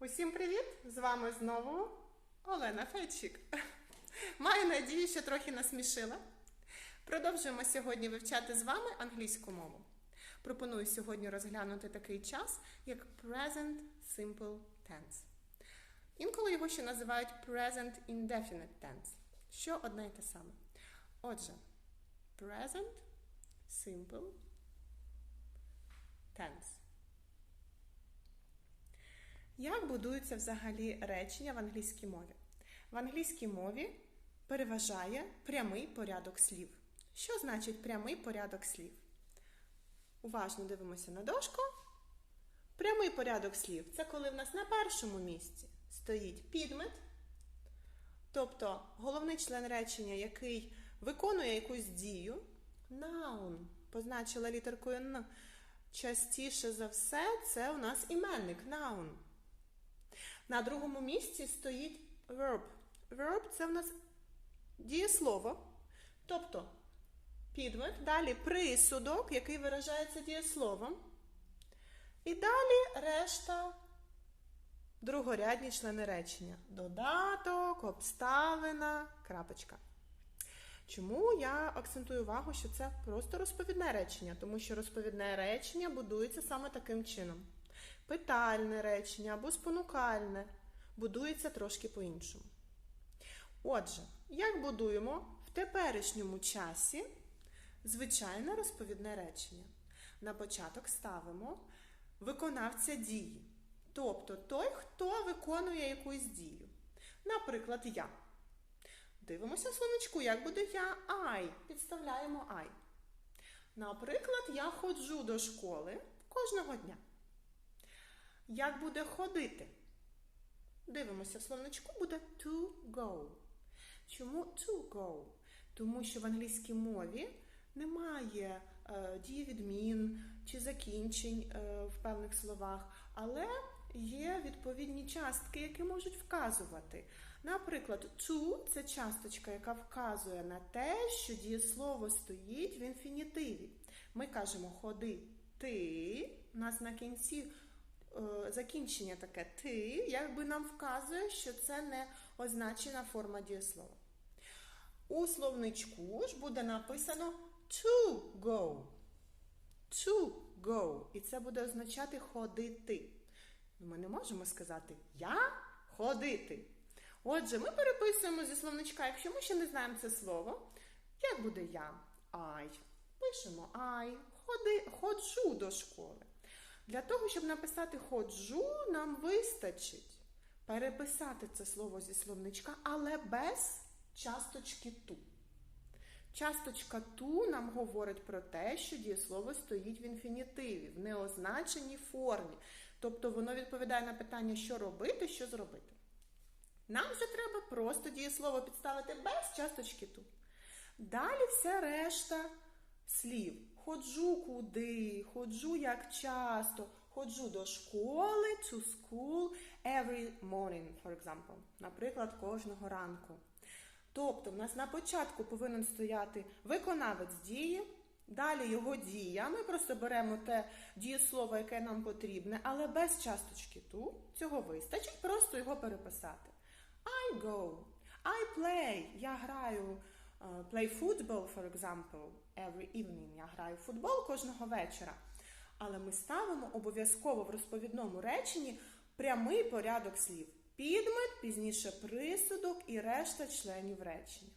Усім привіт! З вами знову Олена Федчик. Маю надію, що трохи насмішила. Продовжуємо сьогодні вивчати з вами англійську мову. Пропоную сьогодні розглянути такий час, як Present Simple Tense. Інколи його ще називають Present Indefinite Tense, що одне й те саме. Отже, Present Simple Tense. Як будуються взагалі речення в англійській мові? В англійській мові переважає прямий порядок слів. Що значить прямий порядок слів? Уважно дивимося на дошку. Прямий порядок слів це коли в нас на першому місці стоїть підмет, тобто головний член речення, який виконує якусь дію, noun, позначила літеркою Н. Частіше за все, це у нас іменник noun. На другому місці стоїть verb. Verb це в нас дієслово, тобто підмет, далі присудок, який виражається дієсловом. І далі решта другорядні члени речення. Додаток, обставина, крапочка. Чому я акцентую увагу, що це просто розповідне речення, тому що розповідне речення будується саме таким чином. Питальне речення або спонукальне будується трошки по-іншому. Отже, як будуємо в теперішньому часі звичайне розповідне речення? На початок ставимо виконавця дії, тобто той, хто виконує якусь дію. Наприклад, я. Дивимося в словничку, як буде я I. Підставляємо I. Наприклад, я ходжу до школи кожного дня. Як буде ходити? Дивимося в словничку, буде to go. Чому to go? Тому що в англійській мові немає е, дієвідмін чи закінчень е, в певних словах, але є відповідні частки, які можуть вказувати. Наприклад, to – це часточка, яка вказує на те, що дієслово стоїть в інфінітиві. Ми кажемо ходи ти, у нас на кінці закінчення таке ти, якби нам вказує, що це не означена форма дієслова. У словничку ж буде написано to go. To go. І це буде означати ходити. Ну, Ми не можемо сказати я ходити. Отже, ми переписуємо зі словничка, якщо ми ще не знаємо це слово, як буде я? I. Пишемо I. Ходи, ходжу до школи. Для того, щоб написати ходжу, нам вистачить переписати це слово зі словничка, але без часточки ту. Часточка ту нам говорить про те, що дієслово стоїть в інфінітиві, в неозначеній формі. Тобто воно відповідає на питання, що робити, що зробити. Нам вже треба просто дієслово підставити без часточки ту. Далі вся решта слів. Ходжу куди, ходжу як часто, ходжу до школи, to school every morning, for example. Наприклад, кожного ранку. Тобто, в нас на початку повинен стояти виконавець дії, далі його дія. Ми просто беремо те дієслово, яке нам потрібне, але без часточки ту. Цього вистачить, просто його переписати. I go, I play. Я граю play football, for example, every evening. Я граю в футбол кожного вечора. Але ми ставимо обов'язково в розповідному реченні прямий порядок слів. Підмет, пізніше присудок і решта членів речення.